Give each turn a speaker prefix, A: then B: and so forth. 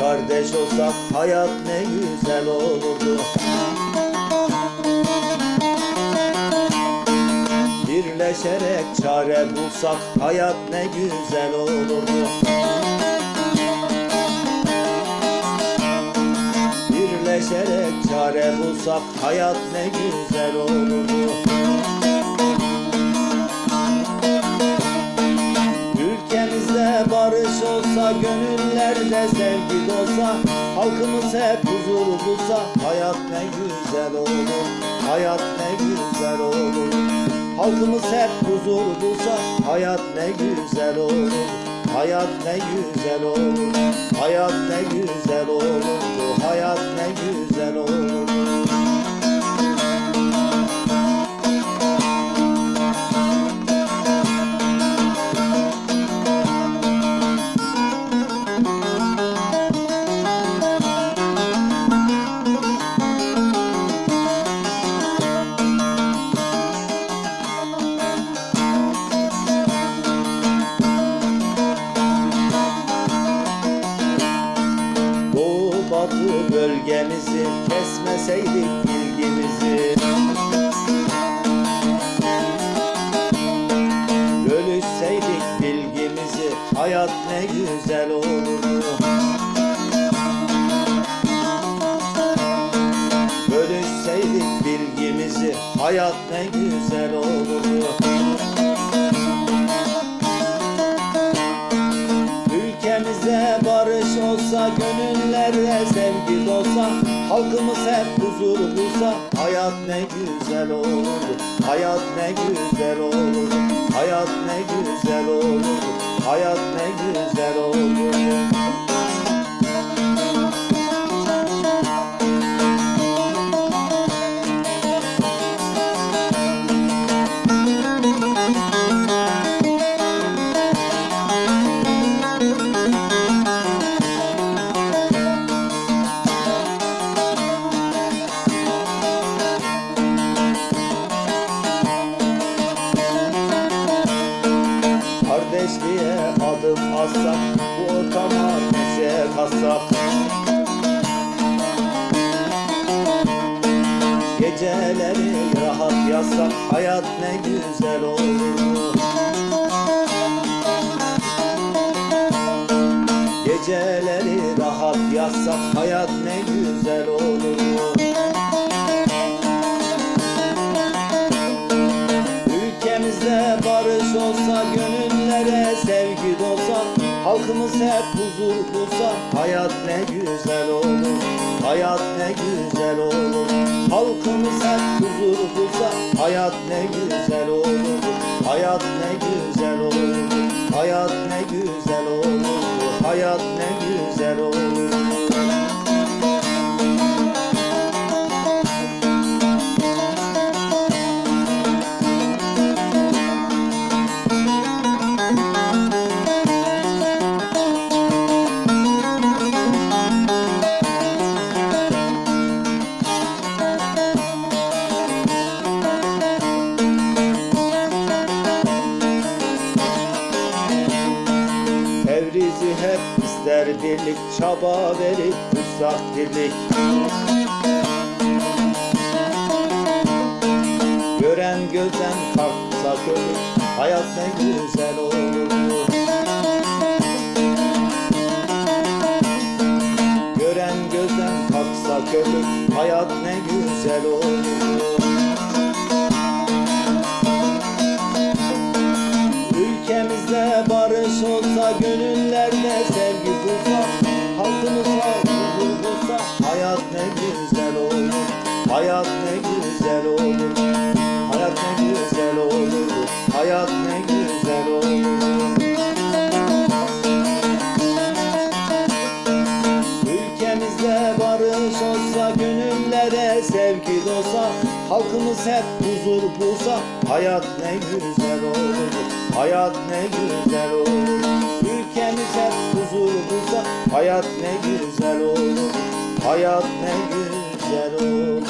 A: kardeş olsak hayat ne güzel olurdu. Birleşerek çare bulsak hayat ne güzel olurdu. Birleşerek çare bulsak hayat ne güzel olurdu Barış olsa, gönüllerde sevgi dolsa Halkımız hep huzur bulsa, hayat ne güzel olur Hayat ne güzel olur. Halkımız hep huzur bulsa, hayat ne güzel olur Hayat ne güzel olur Hayat ne güzel olurdu batı bölgemizi kesmeseydik bilgimizi. Bölüşseydik bilgimizi hayat ne güzel olurdu. Bölüşseydik bilgimizi hayat ne güzel olurdu olsa, gönüllerde sevgi dolsa Halkımız hep huzur bulsa, hayat ne güzel olurdu Hayat ne güzel olurdu, hayat ne güzel olurdu Hayat ne güzel olurdu Kardeşliğe adım atsak Bu ortama neşe katsak Geceleri rahat yatsak Hayat ne güzel olurdu Geceleri rahat yatsak Hayat ne güzel olurdu Ülkemizde barış olsa, gönüllere sevgi dolsa Halkımız hep huzur bulsa, hayat ne güzel olur Hayat ne güzel olur. Halkımız hep huzur bulsa, hayat ne güzel olur Hayat ne güzel olur Hayat ne güzel olur Hayat ne güzel olur birlik Çaba verip tutsak dirlik Gören gözden kalksa körlük Hayat ne güzel olurdu Gören gözden kalksa körlük Hayat ne güzel olurdu Ülkemizde barış olsa, gönüllerde hayat ne güzel olur. Ülkemizde barış olsa, gönüllere sevgi dolsa Halkımız hep huzur bulsa Hayat ne güzel olur. Hayat ne güzel olur. Ülkemiz hep huzur bulsa Hayat ne güzel olur. Hayat ne güzel olur